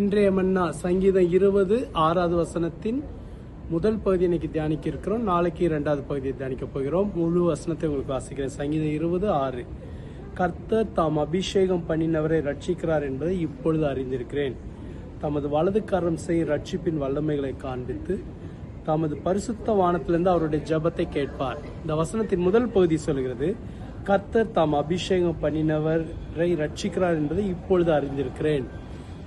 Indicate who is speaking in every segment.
Speaker 1: இன்றைய மன்னா சங்கீதம் இருபது ஆறாவது வசனத்தின் முதல் பகுதி இன்னைக்கு தியானிக்க இருக்கிறோம் நாளைக்கு இரண்டாவது பகுதியை தியானிக்க போகிறோம். முழு வசனத்தை உங்களுக்கு வாசிக்கிறேன். சங்கீதம் இருபது ஆறு. கர்த்தர் தாம் அபிஷேகம் பண்ணினவரை ரட்சிக்கிறார் என்பதை இப்பொழுது அறிந்திருக்கிறேன். தமது வலது கரம் செய்யும் ரட்சிப்பின் வல்லமைகளை காண்பித்து தமது பரிசுத்த வானத்திலிருந்து அவருடைய ஜபத்தை கேட்பார். இந்த வசனத்தின் முதல் பகுதி சொல்கிறது கர்த்தர் தாம் அபிஷேகம் பண்ணினவரை ரட்சிக்கிறார் என்பதை இப்பொழுது அறிந்திருக்கிறேன்.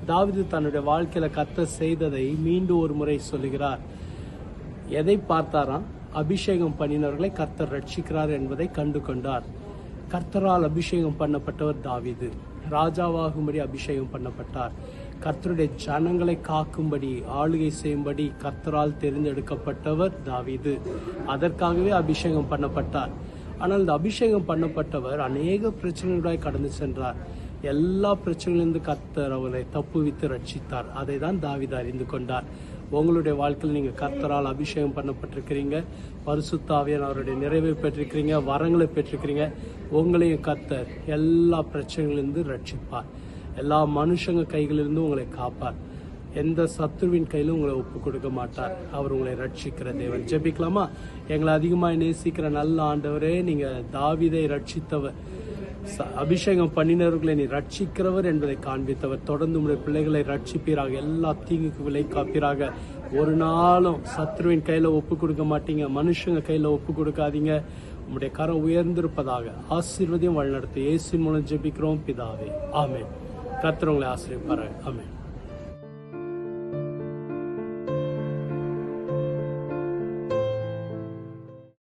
Speaker 1: தாவீது தன்னுடைய வாழ்க்கையில கர்த்தர் செய்ததை மீண்டும் ஒரு முறை சொல்லுகிறார். எதை பார்த்தாராம்? அபிஷேகம் பண்ணினவர்களை கர்த்தர் ரட்சிக்கிறார் என்பதை கண்டு கொண்டார். கர்த்தரால் அபிஷேகம் பண்ணப்பட்டவர் தாவீது. ராஜாவாகும்படி அபிஷேகம் பண்ணப்பட்டார். கர்த்தருடைய ஜனங்களை காக்கும்படி ஆளுகை செய்யும்படி கர்த்தரால் தேர்ந்தெடுக்கப்பட்டவர் தாவீது. அதற்காகவே அபிஷேகம் பண்ணப்பட்டார். ஆனால் இந்த அபிஷேகம் பண்ணப்பட்டவர் அநேக பிரச்சனைகளாய் கடந்து சென்றார். எல்லா பிரச்சனையிலிருந்து கத்தர் அவரை தப்புவித்து ரட்சித்தார். அதை தான் தாவித அறிந்து கொண்டார். உங்களுடைய வாழ்க்கையில் நீங்கள் கர்த்தரால் அபிஷேகம் பண்ணப்பட்டிருக்கிறீங்க. பரிசுத்தாவியன் அவருடைய நிறைவை பெற்றிருக்கிறீங்க. வரங்களை பெற்றிருக்கிறீங்க. உங்களையும் கத்தர் எல்லா பிரச்சனைகளிலிருந்து ரட்சிப்பார். எல்லா மனுஷங்க கைகளிலிருந்து உங்களை காப்பார். எந்த சத்துருவின் கையிலும் உங்களை ஒப்பு கொடுக்க மாட்டார். அவர் உங்களை ரட்சிக்கிற தேவன். ஜெபிக்கலாமா? எங்களை அதிகமாக நேசிக்கிற நல்ல ஆண்டவரே நீங்கள் தாவிதை ரட்சித்தவர். அபிஷேகம் பண்ணினவர்களை நீ ரட்சிக்கிறவர் என்பதை காண்பித்தவர். தொடர்ந்து உடைய பிள்ளைகளை ரட்சிப்பீராக. எல்லா தீங்குக்கு விலை காப்பீராக. ஒரு நாளும் சத்ருவின் கையில ஒப்பு கொடுக்க மாட்டீங்க. மனுஷங்க கையில ஒப்பு கொடுக்காதீங்க. உங்களுடைய கரம் உயர்ந்திருப்பதாக. ஆசீர்வதியும் வழிநடத்து இயேசு மூலம் ஜெபிக்கிறோம். பிதாவே. ஆமே கர்த்தர் ஆசிரியப்பாரு ஆமே